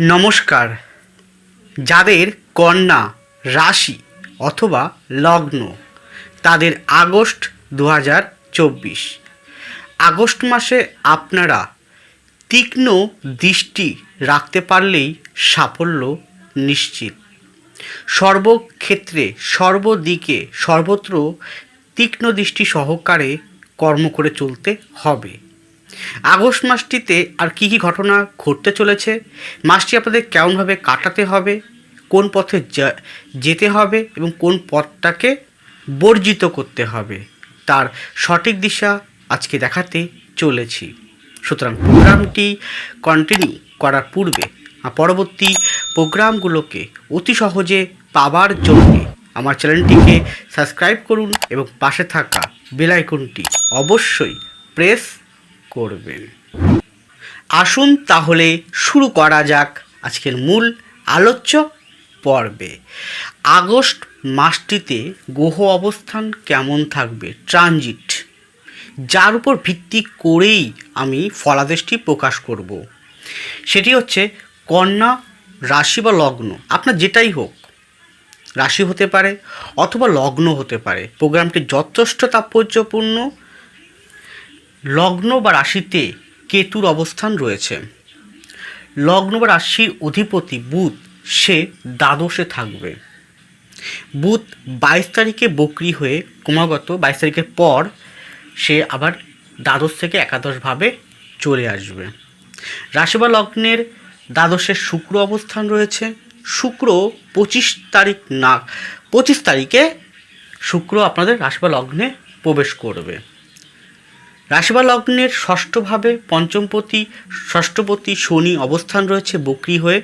নমস্কার। যাদের কন্যা রাশি অথবা লগ্ন, তাদের আগস্ট দু হাজার চব্বিশ। আগস্ট মাসে আপনারা তীক্ষ্ণ দৃষ্টি রাখতে পারলেই সাফল্য নিশ্চিত। সর্বক্ষেত্রে সর্বদিকে সর্বত্র তীক্ষ্ণ দৃষ্টি সহকারে কর্ম করে চলতে হবে। আগস্ট মাসটিতে আর কী কী ঘটনা ঘটতে চলেছে? মাসটি আপনাদের কেমনভাবে কাটাতে হবে? কোন পথে যেতে হবে এবং কোন পথটাকে বর্জিত করতে হবে? তার সঠিক দিশা আজকে দেখাতে চলেছি। সুতরাং প্রোগ্রামটি কন্টিনিউ করার পূর্বে পরবর্তী প্রোগ্রামগুলোকে অতি সহজে পাবার জন্য আমার চ্যানেলটিকে সাবস্ক্রাইব করুন এবং পাশে থাকা বেল আইকনটি অবশ্যই প্রেস করবেন আসুন তাহলে শুরু করা যাক আজকের মূল আলোচ্য পর্বে। আগস্ট মাসটিতে গ্রহ অবস্থান কেমন থাকবে? ট্রানজিট। যার উপর ভিত্তি করেই আমি ফলাদেশটি প্রকাশ করব। সেটি হচ্ছে কন্যা রাশি বা লগ্ন। আপনার যেটাই হোক, রাশি হতে পারে অথবা লগ্ন হতে পারে। প্রোগ্রামটি যথেষ্ট তাৎপর্যপূর্ণ লগ্ন বা রাশিতে কেতুর অবস্থান রয়েছে। লগ্ন বা রাশির অধিপতি বুধ, সে দ্বাদশে থাকবে। বুধ বাইশ তারিখে বকরি হয়ে ক্রমাগত বাইশ তারিখের পর সে আবার দ্বাদশ থেকে একাদশভাবে চলে আসবে। রাশি বা লগ্নের দ্বাদশের শুক্র অবস্থান রয়েছে। শুক্র পঁচিশ তারিখ না, পঁচিশ তারিখে শুক্র আপনাদের রাশি বা লগ্নে প্রবেশ করবে। রাশি বা লগ্নের ষষ্ঠভাবে পঞ্চমপতি, ষষ্ঠপতি শনি অবস্থান রয়েছে বকরি হয়ে।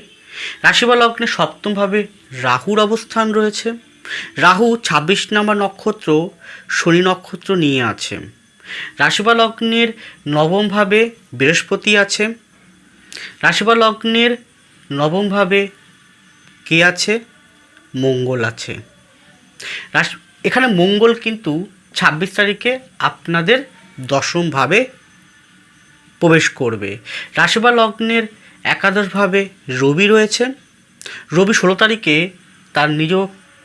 রাশি বা লগ্নে সপ্তমভাবে রাহুর অবস্থান রয়েছে। রাহু ছাব্বিশ নম্বর নক্ষত্র, শনি নক্ষত্র নিয়ে আছে। রাশি বা লগ্নের নবমভাবে বৃহস্পতি আছে। রাশি বা লগ্নের নবমভাবে কে আছে? মঙ্গল আছে। এখানে মঙ্গল কিন্তু ছাব্বিশ তারিখে আপনাদের দশমভাবে প্রবেশ করবে। রাশি লগ্নের একাদশভাবে রবি রয়েছে রবি ষোলো তারিখে তার নিজ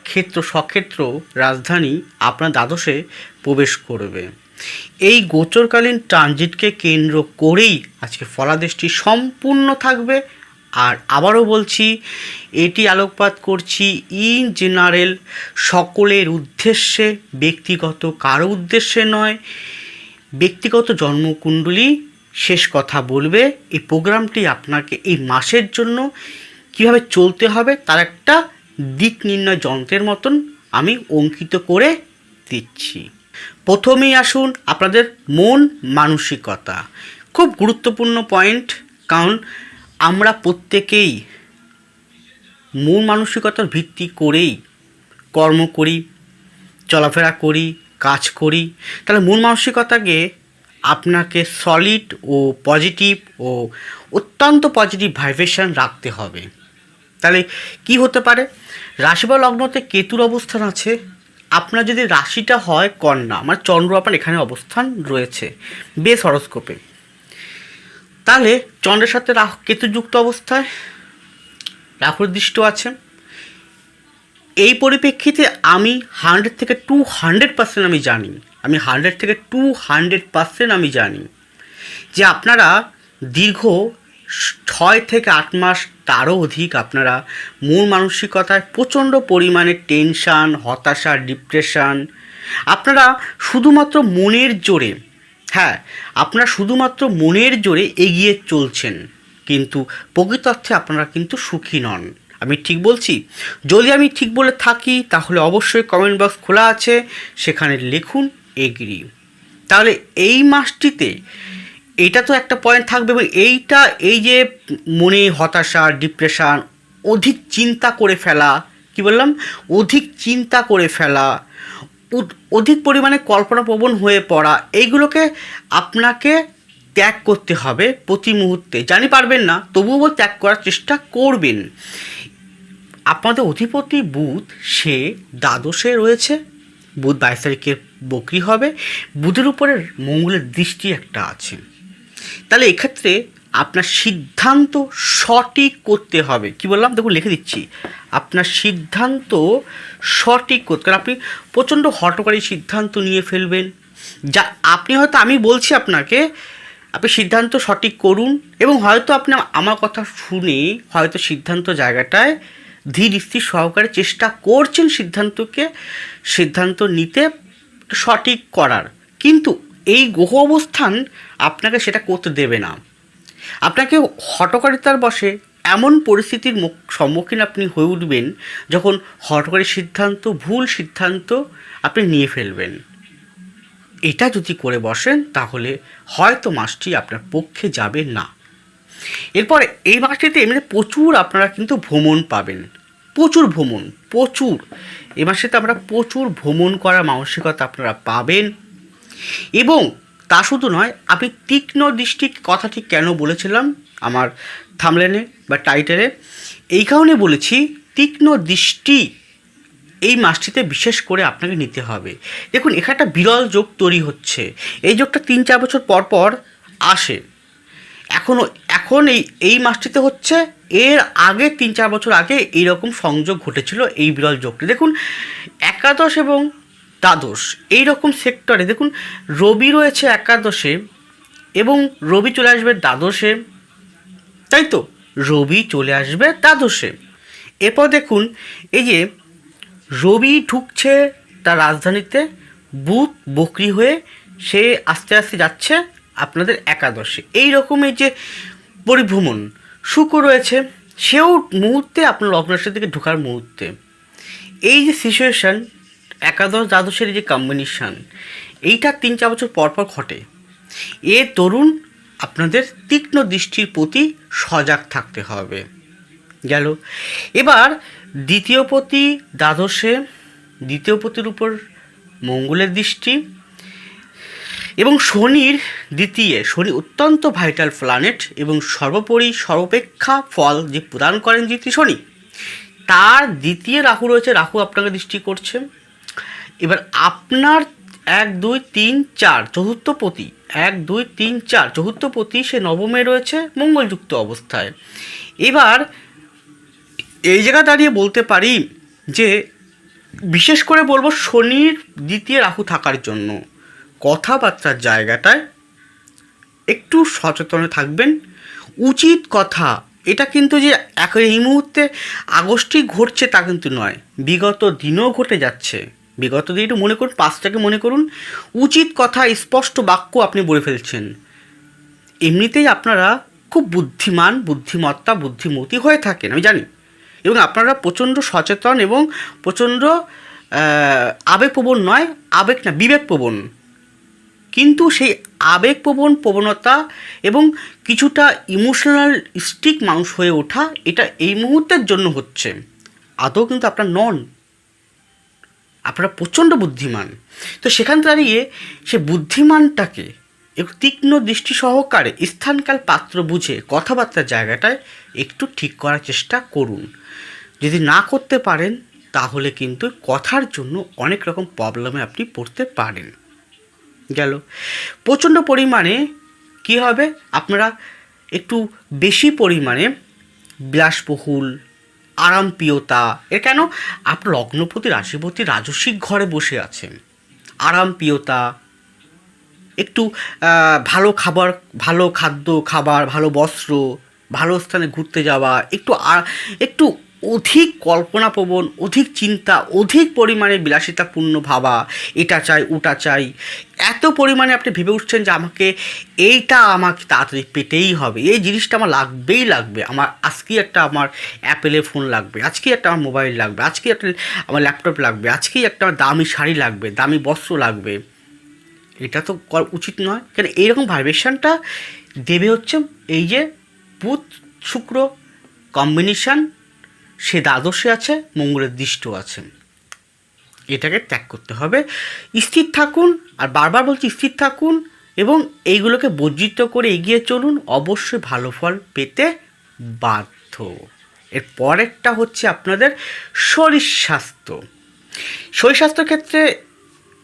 ক্ষেত্র, সক্ষেত্র রাজধানী আপনার দ্বাদশে প্রবেশ করবে। এই গোচরকালীন ট্রানজিটকে কেন্দ্র করেই আজকে ফলাদেশটি সম্পূর্ণ থাকবে। আর আবারও বলছি, এটি আলোকপাত করছি ইন জেনারেল সকলের উদ্দেশ্যে, ব্যক্তিগত কারও উদ্দেশ্যে নয়। ব্যক্তিগত জন্মকুণ্ডলী শেষ কথা বলবে। এই প্রোগ্রামটি আপনাকে এই মাসের জন্য কীভাবে চলতে হবে তার একটা দিক নির্ণয় যন্ত্রের মতন আমি অঙ্কিত করে দিচ্ছি। প্রথমেই আসুন আপনাদের মন মানসিকতা। খুব গুরুত্বপূর্ণ পয়েন্ট, কারণ আমরা প্রত্যেকেই মন মানসিকতার ভিত্তি করেই কর্ম করি, চলাফেরা করি কাজ করি, তাহলে মন মানসিকতাকে আপনাকে সলিড ও পজিটিভ ও অত্যন্ত পজিটিভ ভাইব্রেশন রাখতে হবে। তাহলে কি হতে পারে? রাশি বা লগ্নতে কেতুর অবস্থান আছে, আপনার যদি রাশিটা হয় কন্যা আমার চন্দ্র আপনার এখানে অবস্থান রয়েছে, বেশ হরস্কোপে। তাহলে চন্দ্রের সাথে রাহু কেতুযুক্ত অবস্থায় রাহুর দৃষ্ট আছে। এই পরিপ্রেক্ষিতে আমি হান্ড্রেড থেকে টু হান্ড্রেড পার্সেন্ট আমি জানি। আমি হান্ড্রেড থেকে টু হান্ড্রেড পার্সেন্ট আমি জানি যে আপনারা দীর্ঘ ছয় থেকে আট মাস তারও অধিক আপনারা মূল মানসিকতায় প্রচণ্ড পরিমাণে টেনশান হতাশা ডিপ্রেশন আপনারা শুধুমাত্র মনের জোরে হ্যাঁ আপনারা শুধুমাত্র মনের জোরে এগিয়ে চলছেন, কিন্তু প্রকৃতার্থে আপনারা কিন্তু সুখী নন। আমি ঠিক বলছি? যদি আমি ঠিক বলে থাকি, তাহলে অবশ্যই কমেন্ট বক্স খোলা আছে, সেখানে লিখুন এগ্রি তাহলে এই মাসটিতে এটা তো একটা পয়েন্ট থাকবে এবং এইটা, এই যে মনে হতাশা ডিপ্রেশন অধিক চিন্তা করে ফেলা, কি বললাম? অধিক চিন্তা করে ফেলা অধিক পরিমাণে কল্পনাপ্রবণ হয়ে পড়া, এইগুলোকে আপনাকে ত্যাগ করতে হবে প্রতি মুহূর্তে। জানি পারবেন না, তবুও ত্যাগ করার চেষ্টা করবেন। আপনাদের অধিপতি বুধ, সে দ্বাদশে রয়েছে। বুধ বাইশ তারিখে বকরি হবে। বুধের উপরে মঙ্গলের দৃষ্টি একটা আছে। তাহলে এক্ষেত্রে আপনার সিদ্ধান্ত সঠিক করতে হবে। কি বললাম? দেখুন, লিখে দিচ্ছি। আপনার সিদ্ধান্ত সঠিক করতে কারণ আপনি প্রচণ্ড হটকারী সিদ্ধান্ত নিয়ে ফেলবেন। যা আপনি হয়তো, আমি বলছি আপনাকে, আপনি সিদ্ধান্ত সঠিক করুন এবং হয়তো আপনি আমার কথা শুনে হয়তো সিদ্ধান্ত জায়গাটায় ধীর স্থির সহকারে চেষ্টা করছেন সিদ্ধান্তকে, সিদ্ধান্ত নিতে সঠিক করার। কিন্তু এই গ্রহ অবস্থান আপনাকে সেটা করতে দেবে না। আপনাকে হটকারিতার বসে এমন পরিস্থিতির সম্মুখীন আপনি হয়ে উঠবেন যখন হটকারী সিদ্ধান্ত, ভুল সিদ্ধান্ত আপনি নিয়ে ফেলবেন। এটা যদি করে বসেন তাহলে হয়তো মাসটি আপনার পক্ষে যাবে না। এরপরে এই মাসটিতে এমনি প্রচুর আপনারা কিন্তু ভ্রমণ পাবেন। প্রচুর ভ্রমণ, প্রচুর। এই মাসেতে আমরা প্রচুর ভ্রমণ করার মানসিকতা আপনারা পাবেন। এবং তা শুধু নয় আমি তীক্ষ্ণ দৃষ্টি কথাটি কেন বলেছিলাম? আমার থামলেনে বা টাইটেলে। এই কারণে বলেছি, তীক্ষ্ণ দৃষ্টি এই মাসটিতে বিশেষ করে আপনাকে নিতে হবে। দেখুন, এখানে একটা বিরল যোগ তৈরি হচ্ছে। এই যোগটা তিন চার বছর পর পর আসে। এখনও এখন এই এই মাসটিতে হচ্ছে এর আগে তিন চার বছর আগে এইরকম সংযোগ ঘটেছিল এই বিরল যোগটি। দেখুন, একাদশ এবং দ্বাদশ এই রকম সেক্টরে দেখুন, রবি রয়েছে একাদশে এবং রবি চলে আসবে দ্বাদশে, তাই তো? রবি চলে আসবে দ্বাদশে। এরপর দেখুন, এই যে রবি ঢুকছে তার রাজধানীতে, বুধ বকরি হয়ে সে আস্তে আস্তে যাচ্ছে আপনাদের একাদশে। এই রকমের যে পরিভ্রমণ শুক্র রয়েছে, সেও মুহূর্তে আপনার লগ্নরাশি থেকে ঢোকার মুহূর্তে। এই যে সিচুয়েশান একাদশ দ্বাদশের যে কম্বিনেশান এইটা তিন চার বছর পর পর ঘটে। এ তরুণ আপনাদের তীক্ষ্ণ দৃষ্টির প্রতি সজাগ থাকতে হবে। গেল। এবার দ্বিতীয় পতি দ্বাদশে, দ্বিতীয় পতির উপর মঙ্গলের দৃষ্টি এবং শনির দ্বিতীয়, শনি অত্যন্ত ভাইটাল প্ল্যানেট এবং সর্বোপরি সর্বাপেক্ষা ফল যে প্রদান করেন দ্বিতীয় শনি। তার দ্বিতীয় রাহু রয়েছে, রাহু আপনাকে দৃষ্টি করছে। এবার আপনার এক, দুই, তিন, চার, চতুর্থ পতি, এক, দুই, তিন, চার, চতুর্থ পতি সে নবমে রয়েছে, মঙ্গলযুক্ত অবস্থায়। এবার এই জায়গা দাঁড়িয়ে বলতে পারি যে, বিশেষ করে বলব শনির দ্বিতীয় রাহু থাকার জন্য। কথাবার্তার জায়গাটায় একটু সচেতন থাকবেন। উচিত কথা, এটা কিন্তু যে এক এই মুহূর্তে আগস্টেই ঘটছে তা কিন্তু নয়, বিগত দিনও ঘটে যাচ্ছে। বিগত দিন একটু মনে করুন, পাঁচটাকে মনে করুন, উচিত কথা, স্পষ্ট বাক্য আপনি বলে ফেলছেন। এমনিতেই আপনারা খুব বুদ্ধিমান, বুদ্ধিমত্তা, বুদ্ধিমতী হয়ে থাকেন, আমি জানি। এবং আপনারা প্রচণ্ড সচেতন এবং প্রচণ্ড আবেগপ্রবণ নয়, আবেগ না, বিবেকপ্রবণ। কিন্তু সেই আবেগপ্রবণ প্রবণতা এবং কিছুটা ইমোশনাল স্টিক মানুষ হয়ে ওঠা এটা এই মুহূর্তের জন্য হচ্ছে। আদৌ কিন্তু আপনার নন। আপনারা প্রচণ্ড বুদ্ধিমান। তো সেখান দাঁড়িয়ে সে বুদ্ধিমানটাকে একটু তীক্ষ্ণ দৃষ্টি সহকারে স্থানকাল পাত্র বুঝে কথাবার্তার জায়গাটায় একটু ঠিক করার চেষ্টা করুন। যদি না করতে পারেন, তাহলে কিন্তু কথার জন্য অনেক রকম প্রবলেমে আপনি পড়তে পারেন। গেল। প্রচণ্ড পরিমাণে কি হবে? আপনারা একটু বেশি পরিমাণে বিলাসবহুল, আরামপ্রিয়তা, এর কেন? আপনার লগ্নপতি, রাশিপতি রাজস্বিক ঘরে বসে আছেন। আরামপ্রিয়তা, একটু ভালো খাবার, ভালো খাদ্য, খাবার, ভালো বস্ত্র, ভালো স্থানে ঘুরতে যাওয়া, একটু একটু অধিক কল্পনাপ্রবণ অধিক চিন্তা, অধিক পরিমাণে বিলাসিতাপূর্ণ ভাবা, এটা চাই, ওটা চাই। এত পরিমাণে আপনি ভেবে উঠছেন যে আমাকে এইটা আমাকে তাড়াতাড়ি পেতেই হবে। এই জিনিসটা আমার লাগবেই লাগবে। আমার আজকেই একটা আমার অ্যাপেলের ফোন লাগবে, আজকেই একটা আমার মোবাইল লাগবে, আজকেই একটা আমার ল্যাপটপ লাগবে, আজকেই একটা আমার দামি শাড়ি লাগবে, দামি বস্ত্র লাগবে। এটা তো করা উচিত নয়। কেন এইরকম ভাইব্রেশনটা দেবে হচ্ছে এই যে বুধ, শুক্র কম্বিনেশান সে দ্বাদশে আছে মঙ্গলের দৃষ্ট আছে। এটাকে ত্যাগ করতে হবে। স্থির থাকুন, আর বারবার বলছি স্থির থাকুন, এবং এইগুলোকে বর্জিত করে এগিয়ে চলুন, অবশ্যই ভালো ফল পেতে বাধ্য। এর পরেরটা হচ্ছে আপনাদের শরীর স্বাস্থ্য। শরীর স্বাস্থ্য ক্ষেত্রে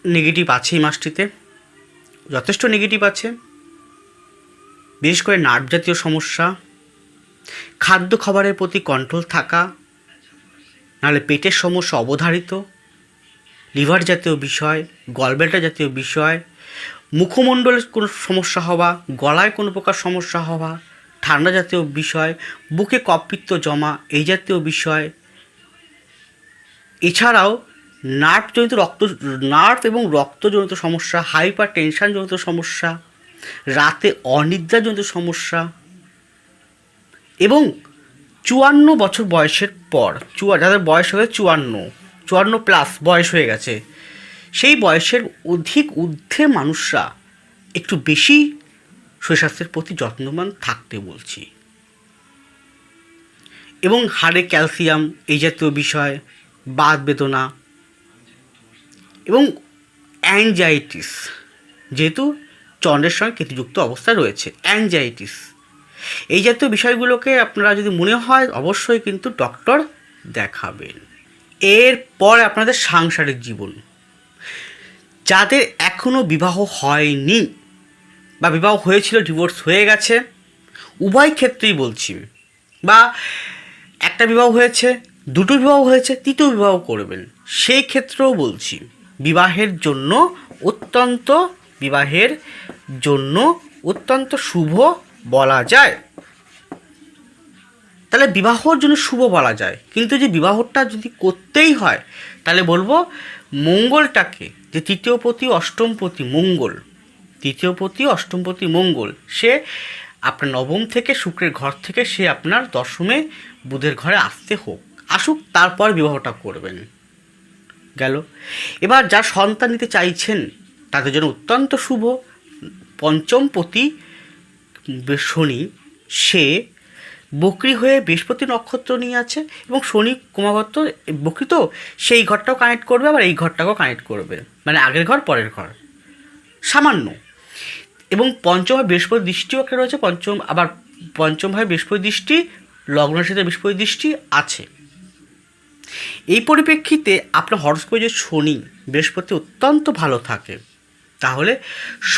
নেগেটিভ আছে এই মাসটিতে, যথেষ্ট নেগেটিভ আছে। বিশেষ করে নার্ভ জাতীয় সমস্যা, খাদ্য খাবারের প্রতি কন্ট্রোল থাকা নাহলে পেটের সমস্যা অবধারিত, লিভার জাতীয় বিষয়, গলব্যাটা জাতীয় বিষয় মুখমণ্ডলের কোনো সমস্যা হওয়া, গলায় কোনো প্রকার সমস্যা হওয়া, ঠান্ডা জাতীয় বিষয়, বুকে কপিত্ত জমা, এই জাতীয় বিষয়। এছাড়াও নার্ভজনিত রক্ত, নার্ভ এবং রক্তজনিত সমস্যা হাইপার টেনশনজনিত সমস্যা, রাতে অনিদ্রাজনিত সমস্যা এবং চুয়ান্ন বছর বয়সের পর, চুয়া, যাদের বয়স হয়ে চুয়ান্ন চুয়ান্ন প্লাস বয়স হয়ে গেছে, সেই বয়সের অধিক ঊর্ধ্বে মানুষরা একটু বেশি শরীর প্রতি যত্নবান থাকতে বলছি। এবং হাড়ে ক্যালসিয়াম, এই জাতীয় বিষয়, বাত বেদনা এবং অ্যাংজাইটিস, যেহেতু চন্দ্রের সঙ্গে কেতুযুক্ত অবস্থায় রয়েছে, অ্যাংজাইটিস। এই জাতীয় বিষয়গুলোকে আপনারা যদি মনে হয়, অবশ্যই কিন্তু ডক্টর দেখাবেন। এরপর আপনাদের সাংসারিক জীবন। যাদের এখনও বিবাহ হয়নি বা বিবাহ হয়েছিল ডিভোর্স হয়ে গেছে, উভয় ক্ষেত্রেই বলছি, বা একটা বিবাহ হয়েছে, দুটো বিবাহ হয়েছে, তৃতীয় বিবাহ করবেন, সেই ক্ষেত্রেও বলছি, বিবাহের জন্য অত্যন্ত, বিবাহের জন্য অত্যন্ত শুভ বলা যায়। তাহলে বিবাহর জন্য শুভ বলা যায়। কিন্তু যে বিবাহটা যদি করতেই হয়, তাহলে বলব মঙ্গলটাকে, যে তৃতীয় পতি, অষ্টম পতি, মঙ্গল, তৃতীয় পতি, অষ্টম পতি, মঙ্গল, সে আপনার নবম থেকে শুক্রের ঘর থেকে সে আপনার দশমে বুধের ঘরে আসতে হোক, আসুক, তারপর বিবাহটা করবেন। গেল। এবার যা সন্তান নিতে চাইছেন, তাদের জন্য অত্যন্ত শুভ। পঞ্চমপতি শনি, সে বকরি হয়ে বৃহস্পতি নক্ষত্র নিয়ে আছে এবং শনি ক্রমাগত বকরি তো সেই ঘরটাও কানেক্ট করবে, আবার এই ঘরটাকেও কানেক্ট করবে। মানে আগের ঘর, পরের ঘর। সামান্য। এবং পঞ্চম ভাবে বৃহস্পতি দৃষ্টিও একটা রয়েছে, পঞ্চম, আবার পঞ্চম ভাবে বৃহস্পতি দৃষ্টি, লগ্ন সাথে বৃহস্পতি দৃষ্টি আছে। এই পরিপ্রেক্ষিতে আপনার হরস্কোপে যে শনি, বৃহস্পতি অত্যন্ত ভালো থাকে। তাহলে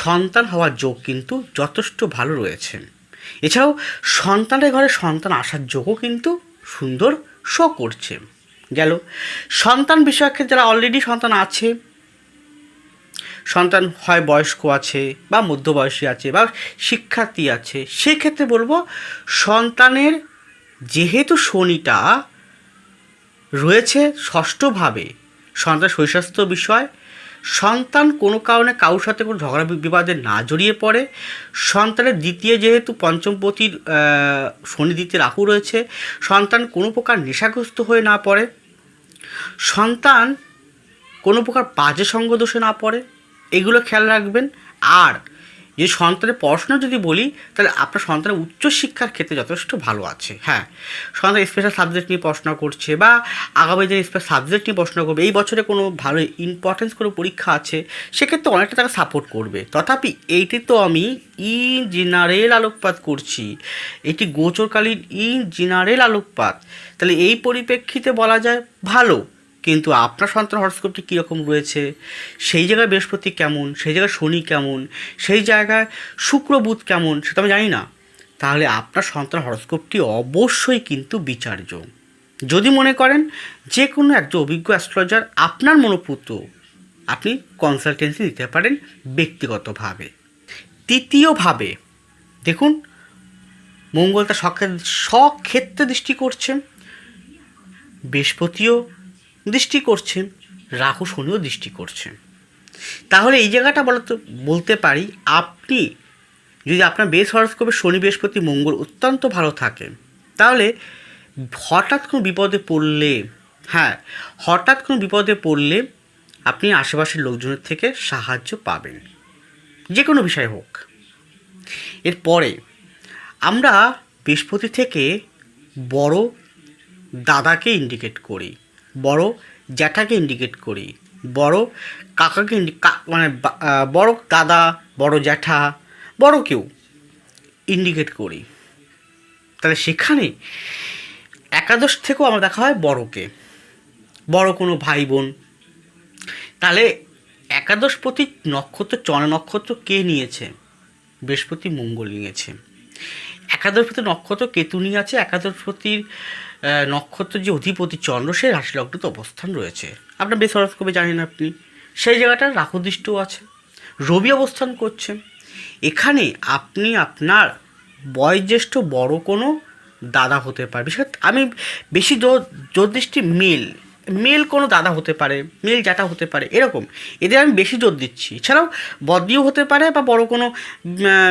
সন্তান হওয়ার যোগ কিন্তু যথেষ্ট ভালো রয়েছে। এছাড়াও সন্তানের ঘরে সন্তান আসার যোগও কিন্তু সুন্দর শো করছে। গেল। সন্তান বিষয়কে যারা অলরেডি সন্তান আছে, সন্তান হয় বয়স্ক আছে বা মধ্যবয়সী আছে বা শিক্ষার্থী আছে, সেক্ষেত্রে বলব সন্তানের যেহেতু শনিটা রয়েছে ষষ্ঠভাবে সন্তান শৈশাস্ত্র বিষয় সন্তান কোনো কারণে কারোর সাথে কোনো ঝগড়া বিবাদে না জড়িয়ে পড়ে। সন্তানের দ্বিতীয় যেহেতু পঞ্চমপতির শনি দ্বিতীয় রাহু রয়েছে, সন্তান কোনো প্রকার নেশাগ্রস্ত হয়ে না পড়ে। সন্তান কোনো প্রকার বাজে সঙ্গ দোষে না পড়ে। এগুলো খেয়াল রাখবেন। আর যে সন্তানের পড়াশোনা যদি বলি, তাহলে আপনার সন্তানের উচ্চশিক্ষার ক্ষেত্রে যথেষ্ট ভালো আছে হ্যাঁ। সন্তান স্পেশাল সাবজেক্ট নিয়ে পড়াশোনা করছে বা আগামী দিনে স্পেশাল সাবজেক্ট নিয়ে পড়াশোনা করবে, এই বছরে কোনো ভালো ইম্পর্টেন্স কোনো পরীক্ষা আছে, সেক্ষেত্রে অনেকটা তাকে সাপোর্ট করবে। তথাপি এইটি তো আমি ইন জেনারেল আলোকপাত করছি। এটি গোচরকালীন ইন জেনারেল আলোকপাত। তাহলে এই পরিপ্রেক্ষিতে বলা যায় ভালো। কিন্তু আপনার সন্তান হরস্কোপটি কীরকম রয়েছে? সেই জায়গায় বৃহস্পতি কেমন? সেই জায়গায় শনি কেমন? সেই জায়গায় শুক্র বুধ কেমন? সেটা আমি জানি না। তাহলে আপনার সন্তান হরস্কোপটি অবশ্যই কিন্তু বিচার্য। যদি মনে করেন যে কোনো একজন অভিজ্ঞ অ্যাস্ট্রোলজার আপনার মনোপুত্র আপনি কনসালটেন্সি দিতে পারেন ব্যক্তিগতভাবে। তৃতীয়ভাবে, দেখুন মঙ্গল তার সক্ষেত্রে দৃষ্টি করছে। বৃহস্পতিও দৃষ্টি করছেন, রাহু শনিও দৃষ্টি করছেন। তাহলে এই জায়গাটা বলতে বলতে পারি, আপনি যদি আপনার বেশ হরস্কোপে শনি, বৃহস্পতি, মঙ্গল অত্যন্ত ভালো থাকে তাহলে হঠাৎ কোনো বিপদে পড়লে হ্যাঁ হঠাৎ কোনো বিপদে পড়লে আপনি আশেপাশের লোকজনের থেকে সাহায্য পাবেন। যে কোনো বিষয় হোক। এরপরে আমরা বৃহস্পতি থেকে বড় দাদাকে ইন্ডিকেট করি। বড় জ্যাঠাকে ইন্ডিকেট করি। বড় কাকাকে মানে বড় দাদা, বড় জ্যাঠা, বড় কেউ ইন্ডিকেট করি। তাহলে সেখানে একাদশ থেকেও আমরা দেখা হয় বড়কে। বড় কোনো ভাই বোন। তাহলে একাদশ প্রতি নক্ষত্র চন নক্ষত্র কে নিয়েছে? বৃহস্পতি, মঙ্গল নিয়েছে। একাদশপতি নক্ষত্র কেতুনি আছে একাদশপতির নক্ষত্র যে অধিপতি চন্দ্র সে রাশিলগ্নতে অবস্থান রয়েছে। আপনার বেশ হরস্কোপে জানেন আপনি, সেই জায়গাটা রাহুদৃষ্টও আছে, রবি অবস্থান করছে এখানে আপনি আপনার বয়োজ্যেষ্ঠ বড় কোনো দাদা হতে পারে, বিশেষ আমি বেশি দৃষ্টি মেল মেল কোনো দাদা হতে পারে, মেল জ্যাঠা হতে পারে, এরকম। এদের আমি বেশি জোর দিচ্ছি। এছাড়াও বদিও হতে পারে বা বড় কোনো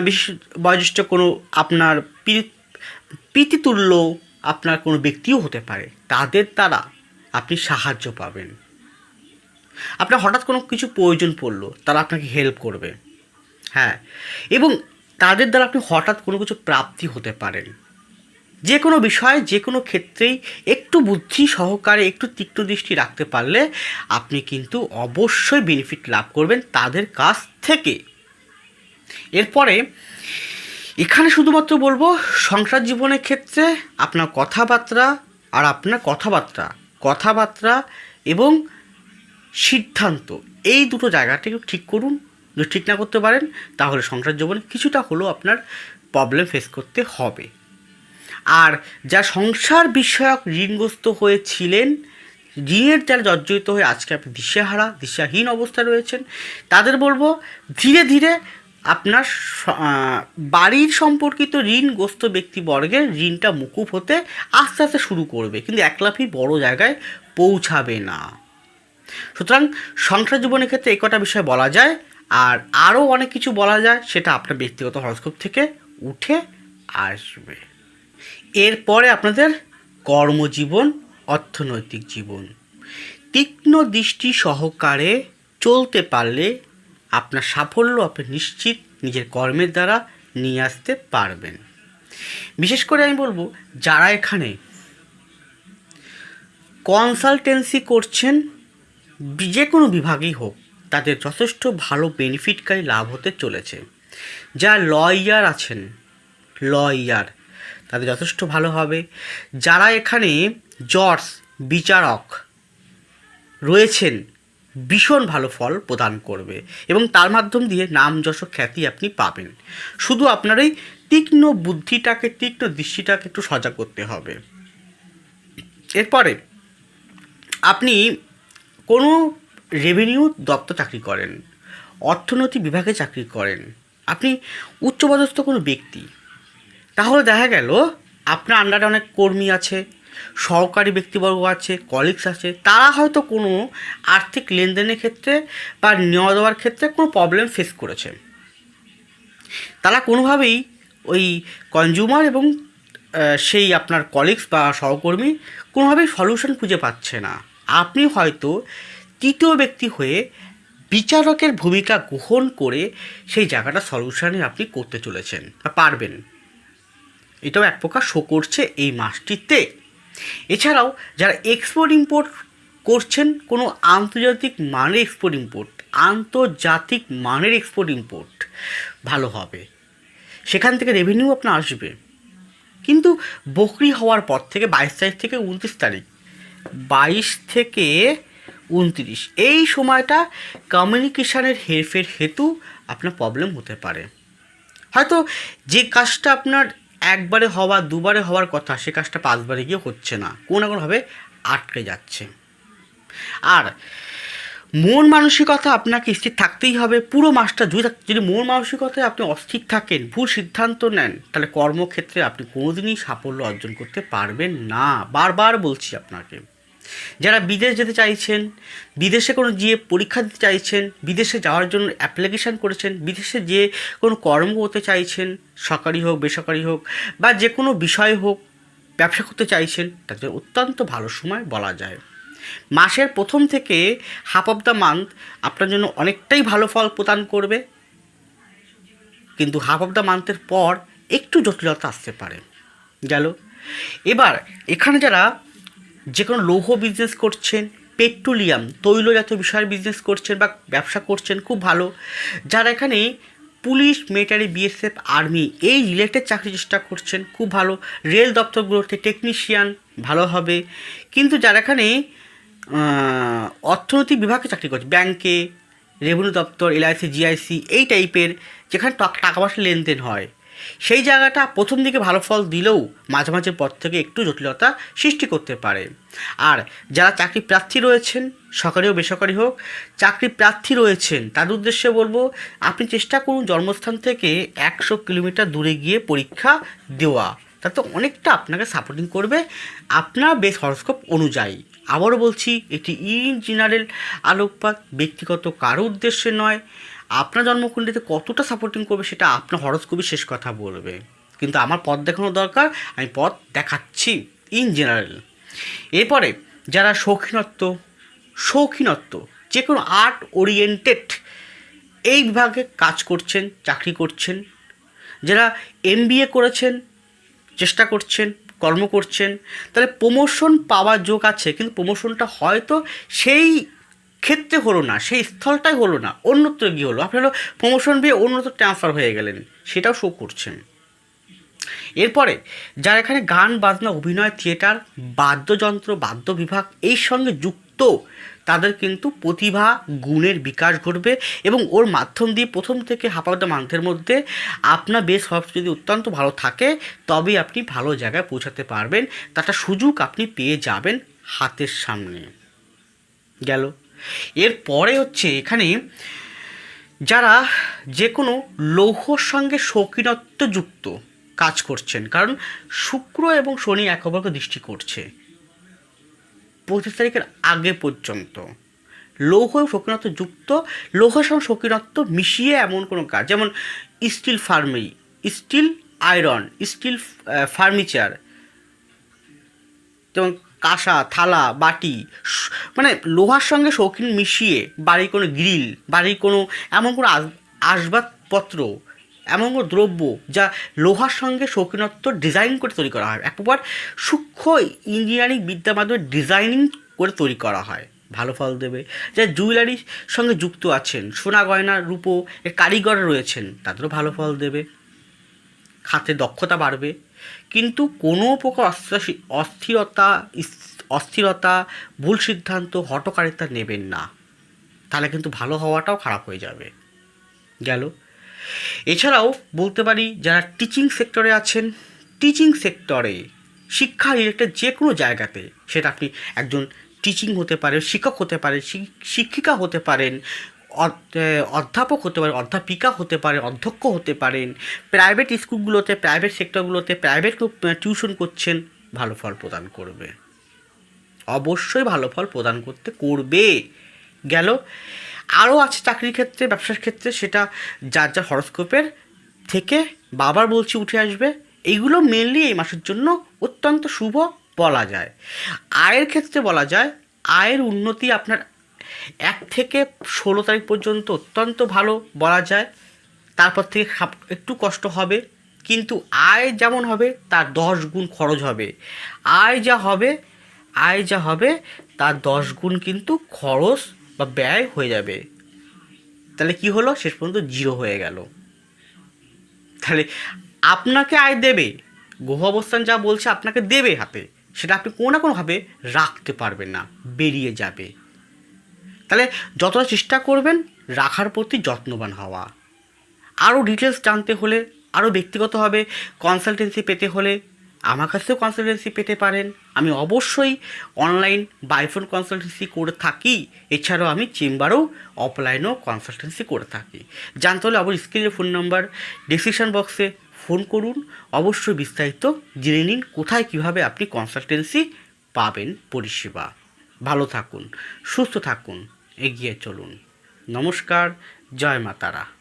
বিশেষ বয়োজ্যেষ্ঠ কোনো আপনার পিতৃতুল্য আপনার কোনো ব্যক্তিও হতে পারে, তাদের দ্বারা আপনি সাহায্য পাবেন। আপনার হঠাৎ কোনো কিছু প্রয়োজন পড়ল, তারা আপনাকে হেল্প করবে। হ্যাঁ এবং তাদের দ্বারা আপনি হঠাৎ কোনো কিছু প্রাপ্তি হতে পারেন। যে কোনো বিষয়ে যে কোনো ক্ষেত্রেই একটু বুদ্ধি সহকারে, একটু তীক্ষ্ণ দৃষ্টি রাখতে পারলে আপনি কিন্তু অবশ্যই বেনিফিট লাভ করবেন তাদের কাছ থেকে। এরপরে এখানে শুধুমাত্র বলব, সংসার জীবনের ক্ষেত্রে আপনার কথাবার্তা আর আপনার কথাবার্তা কথাবার্তা এবং সিদ্ধান্ত, এই দুটো জায়গাটা একটু ঠিক করুন, যদি ঠিক না করতে পারেন, তাহলে সংসার জীবনে কিছুটা হলেও আপনার প্রবলেম ফেস করতে হবে। আর যা সংসার বিষয়ক ঋণগ্রস্ত হয়েছিলেন, ঋণের যারা জর্জরিত হয়ে আজকে আপনি দিশেহারা, দিশাহীন অবস্থায় রয়েছেন, তাদের বলব, ধীরে ধীরে আপনার বাড়ির সম্পর্কিত ঋণগ্রস্ত ব্যক্তিবর্গের ঋণটা মুকুব হতে আস্তে আস্তে শুরু করবে, কিন্তু একলাফি বড় জায়গায় পৌঁছাবে না। সুতরাং সংসার জীবনের ক্ষেত্রে এই কটা বিষয় বলা যায়, আর আরও অনেক কিছু বলা যায়, সেটা আপনার ব্যক্তিগত হরস্কোপ থেকে উঠে আসবে। এরপরে আপনাদের কর্মজীবন, অর্থনৈতিক জীবন। তীক্ষ্ণ দৃষ্টি সহকারে চলতে পারলে আপনার সাফল্য আপনি নিশ্চিত নিজের কর্মের দ্বারা নিয়ে আসতে পারবেন। বিশেষ করে আমি বলব, যারা এখানে কনসালটেন্সি করছেন, যে কোনো বিভাগেই হোক, তাদের যথেষ্ট ভালো বেনিফিটকারী লাভ হতে চলেছে। যা লয়ার আছেন লয়ার তাদের যথেষ্ট ভালো হবে। যারা এখানে জর্জ বিচারক রয়েছেন ভীষণ ভালো ফল প্রদান করবে এবং তার মাধ্যম দিয়ে নাম যশ খ্যাতি আপনি পাবেন। শুধু আপনার এই তীক্ষ্ণ বুদ্ধিটাকে, তীক্ষ্ণ দৃষ্টিটাকে একটু সজাগ করতে হবে। এরপরে, আপনি কোনো রেভিনিউ দপ্তর চাকরি করেন, অর্থনৈতিক বিভাগে চাকরি করেন, আপনি উচ্চপদস্থ কোনো ব্যক্তি, তাহলে দেখা গেল আপনার আন্ডারে অনেক কর্মী আছে সহকারী ব্যক্তিবর্গ আছে কলিগস আছে, তারা হয়তো কোনো আর্থিক লেনদেনের ক্ষেত্রে বা নেওয়া দেওয়ার ক্ষেত্রে কোনো প্রবলেম ফেস করেছে। তারা কোনোভাবেই ওই কনজিউমার এবং সেই আপনার কলিগস বা সহকর্মী কোনোভাবেই সলিউশন খুঁজে পাচ্ছে না। আপনি হয়তো তৃতীয় ব্যক্তি হয়ে বিচারকের ভূমিকা গ্রহণ করে সেই জায়গাটা সলিউশনে আপনি করতে চলেছেন বা পারবেন। এটাও এক প্রকার শো করছে এই মাসটিতে। এছাড়াও যারা এক্সপোর্ট ইম্পোর্ট করছেন, কোনো আন্তর্জাতিক মানের এক্সপোর্ট ইম্পোর্ট আন্তর্জাতিক মানের এক্সপোর্ট ইম্পোর্ট ভালো হবে। সেখান থেকে রেভিনিউ আপনার আসবে। কিন্তু বকরি হওয়ার পর থেকে বাইশ তারিখ থেকে উনত্রিশ তারিখ, বাইশ থেকে উনত্রিশ, এই সময়টা কমিউনিকেশানের হেরফের হেতু আপনার প্রবলেম হতে পারে। হয়তো যে কাজটা আপনার একবারে হওয়া, দুবারে হওয়ার কথা, সে কাজটা পাঁচবারে গিয়ে হচ্ছে না। কোনো না কোনোভাবে আটকে যাচ্ছে। আর মন মানসিকতা আপনাকে স্থির থাকতেই হবে। পুরো মাসটা থাক- যদি মন মানসিকতায় আপনি অস্থির থাকেন, ভুল সিদ্ধান্ত নেন, তাহলে কর্মক্ষেত্রে আপনি কোনোদিনই সাফল্য অর্জন করতে পারবেন না। বারবার বলছি আপনাকে। যারা বিদেশ যেতে চাইছেন, বিদেশে কোনো গিয়ে পরীক্ষা দিতে চাইছেন, বিদেশে যাওয়ার জন্য অ্যাপ্লিকেশান করেছেন, বিদেশে যে কোনো কর্ম করতে চাইছেন, সরকারি হোক, বেসরকারি হোক, বা যে কোনো বিষয় হোক, ব্যবসা করতে চাইছেন, তাদের অত্যন্ত ভালো সময় বলা যায়। মাসের প্রথম থেকে হাফ অফ দ্য মান্থ আপনার জন্য অনেকটাই ভালো ফল প্রদান করবে। কিন্তু হাফ অফ দ্য মান্থের পর একটু জটিলতা আসতে পারে। গেল। এবার এখানে যারা যে কোনো লৌহ বিজনেস করছেন, পেট্রোলিয়াম, তৈলজাতীয় বিষয়ের বিজনেস করছেন বা ব্যবসা করছেন, খুব ভালো। যারা এখানে পুলিশ মিলিটারি বিএসএফ আর্মি এই রিলেটেড চাকরি চেষ্টা করছেন, খুব ভালো। রেল দপ্তরগুলোতে টেকনিশিয়ান ভালো হবে। কিন্তু যারা এখানে অর্থনৈতিক বিভাগে চাকরি করছে ব্যাংকে রেভিনিউ দপ্তর এলআইসি জিআইসি এই টাইপের যেখানে টাকা পয়সা লেনদেন হয়। সেই জায়গাটা প্রথম দিকে ভালো ফল দিলেও মাঝে মাঝে পর থেকে একটু জটিলতা সৃষ্টি করতে পারে। আর যারা চাকরি প্রার্থী রয়েছেন, সরকারি ও বেসরকারি হোক, চাকরি প্রার্থী রয়েছেন, তাদের উদ্দেশ্যে বলব, আপনি চেষ্টা করুন জন্মস্থান থেকে একশো কিলোমিটার দূরে গিয়ে পরীক্ষা দেওয়া। তাতে অনেকটা আপনাকে সাপোর্টিং করবে আপনার বেশ হরস্কোপ অনুযায়ী। আবারও বলছি, এটি ইন জেনারেল আলোকপাত, ব্যক্তিগত কারও উদ্দেশ্যে নয়। আপনার জন্মকুণ্ডলিতে কতটা সাপোর্টিং করবে সেটা আপনার হরস্কোপই শেষ কথা বলবে। কিন্তু আমার পথ দেখানো দরকার, আমি পথ দেখাচ্ছি ইন জেনারেল এরপরে, যারা শৌখিনত্ব শৌখিনত্ব যে কোনো আর্ট ওরিয়েন্টেড এই বিভাগে কাজ করছেন, চাকরি করছেন, যারা এম করেছেন, চেষ্টা করছেন, কর্ম করছেন, তাহলে প্রমোশন পাওয়ার যোগ আছে, কিন্তু প্রমোশনটা হয়তো সেই ক্ষেত্রে হলো না, সেই স্থলটাই হলো না, অন্যত্র গিয়ে হলো। আপনি হলো প্রমোশন পেয়ে অন্যত্র ট্রান্সফার হয়ে গেলেন, সেটাও শো করছেন। এরপরে যারা এখানে গান, বাজনা, অভিনয় থিয়েটার বাদ্যযন্ত্র, বাদ্য বিভাগ, এই সঙ্গে যুক্ত, তাদের কিন্তু প্রতিভা, গুণের বিকাশ ঘটবে এবং ওর মাধ্যম দিয়ে প্রথম থেকে হাফাউদ্দা মান্থের মধ্যে আপনার বেশ সব যদি অত্যন্ত ভালো থাকে, তবেই আপনি ভালো জায়গায় পৌঁছাতে পারবেন। তাটা সুযোগ আপনি পেয়ে যাবেন হাতের সামনে। গেল। এরপরে হচ্ছে এখানে যারা যে কোনো লৌহর সঙ্গে শৌখিনত্ব যুক্ত কাজ করছেন, কারণ শুক্র এবং শনি এক দৃষ্টি করছে। পঁচিশ তারিখের আগে পর্যন্ত লৌহ এবং শৌখিনত্ব যুক্ত লৌহের সঙ্গে শৌখিনত্ব মিশিয়ে এমন কোনো কাজ, যেমন স্টিল ফার্মি, স্টিল আয়রন, স্টিল ফার্নিচার, যেমন কাঁসা, থালা, বাটি মানে লোহার সঙ্গে শৌখিন মিশিয়ে বাড়ির কোনো গ্রিল, বাড়ির কোনো এমন কোনো আস- আসবাবপত্র, এমন কোনো দ্রব্য যা লোহার সঙ্গে শৌখিনত্ব ডিজাইন করে তৈরি করা হয়। এক প্রকার সূক্ষ্ম ইঞ্জিনিয়ারিং বিদ্যার মাধ্যমে ডিজাইনিং করে তৈরি করা হয়। ভালো ফল দেবে। যা জুয়েলারির সঙ্গে যুক্ত আছেন। সোনা গয়না, রূপো, এর কারিগর রয়েছেন। তাদেরও ভালো ফল দেবে। খাতে দক্ষতা বাড়বে। কিন্তু কোনো প্রকার অস্থিরতা অস্থিরতা, ভুল সিদ্ধান্ত, হটকারিতা নেবেন না। তাহলে কিন্তু ভালো হওয়াটাও খারাপ হয়ে যাবে। গেল। এছাড়াও বলতে পারি, যারা টিচিং সেক্টরে আছেন টিচিং সেক্টরে শিক্ষা রিলেটেড যে কোনো জায়গাতে, সেটা আপনি একজন টিচিং হতে পারেন, শিক্ষক হতে পারেন শিক- শিক্ষিকা হতে পারেন অধ্যাপক হতে পারেন, অধ্যাপিকা হতে পারেন, অধ্যক্ষ হতে পারেন প্রাইভেট স্কুলগুলোতে প্রাইভেট সেক্টরগুলোতে প্রাইভেট টিউশন করছেন, ভালো ফল প্রদান করবে। অবশ্যই ভালো ফল প্রদান করতে করবে। গেল আরও আছে চাকরির ক্ষেত্রে, ব্যবসার ক্ষেত্রে, সেটা যার যার হরস্কোপের থেকে বাবার বলছি উঠে আসবে। এইগুলো মেনলি এই মাসের জন্য অত্যন্ত শুভ বলা যায়। আয়ের ক্ষেত্রে বলা যায়, আয়ের উন্নতি আপনার এক থেকে ষোলো তারিখ পর্যন্ত অত্যন্ত ভালো বলা যায়। তারপর থেকে একটু কষ্ট হবে, কিন্তু আয় যেমন হবে, তার দশ গুণ খরচ হবে। আয় যা হবে, আয় যা হবে, তার দশ গুণ কিন্তু খরচ বা ব্যয় হয়ে যাবে। তাহলে কি হলো? শেষ পর্যন্ত জিরো হয়ে গেল। তাহলে আপনাকে আয় দেবে, গ্রহ অবস্থান যা বলছে আপনাকে দেবে হাতে, সেটা আপনি কোনো না কোনোভাবে রাখতে পারবেন না, বেরিয়ে যাবে। তাহলে যতটা চেষ্টা করবেন রাখার প্রতি যত্নবান হওয়া। আরও ডিটেলস জানতে হলে, আরও ব্যক্তিগতভাবে কনসালটেন্সি পেতে হলে আমার কাছেও কনসালটেন্সি পেতে পারেন। আমি অবশ্যই অনলাইন বাইফোন কনসালটেন্সি করে থাকি, এছাড়াও আমি চেম্বারেও অফলাইনেও কনসালটেন্সি করে থাকি। জানতে হলে অবশ্যই স্ক্রিনের ফোন নাম্বার ডিসক্রিপশান বক্সে ফোন করুন। অবশ্যই বিস্তারিত জেনে নিন কোথায় কীভাবে আপনি কনসালটেন্সি পাবেন পরিষেবা। ভালো থাকুন, সুস্থ থাকুন। এগিয়ে চলুন। নমস্কার জয় মাতারা।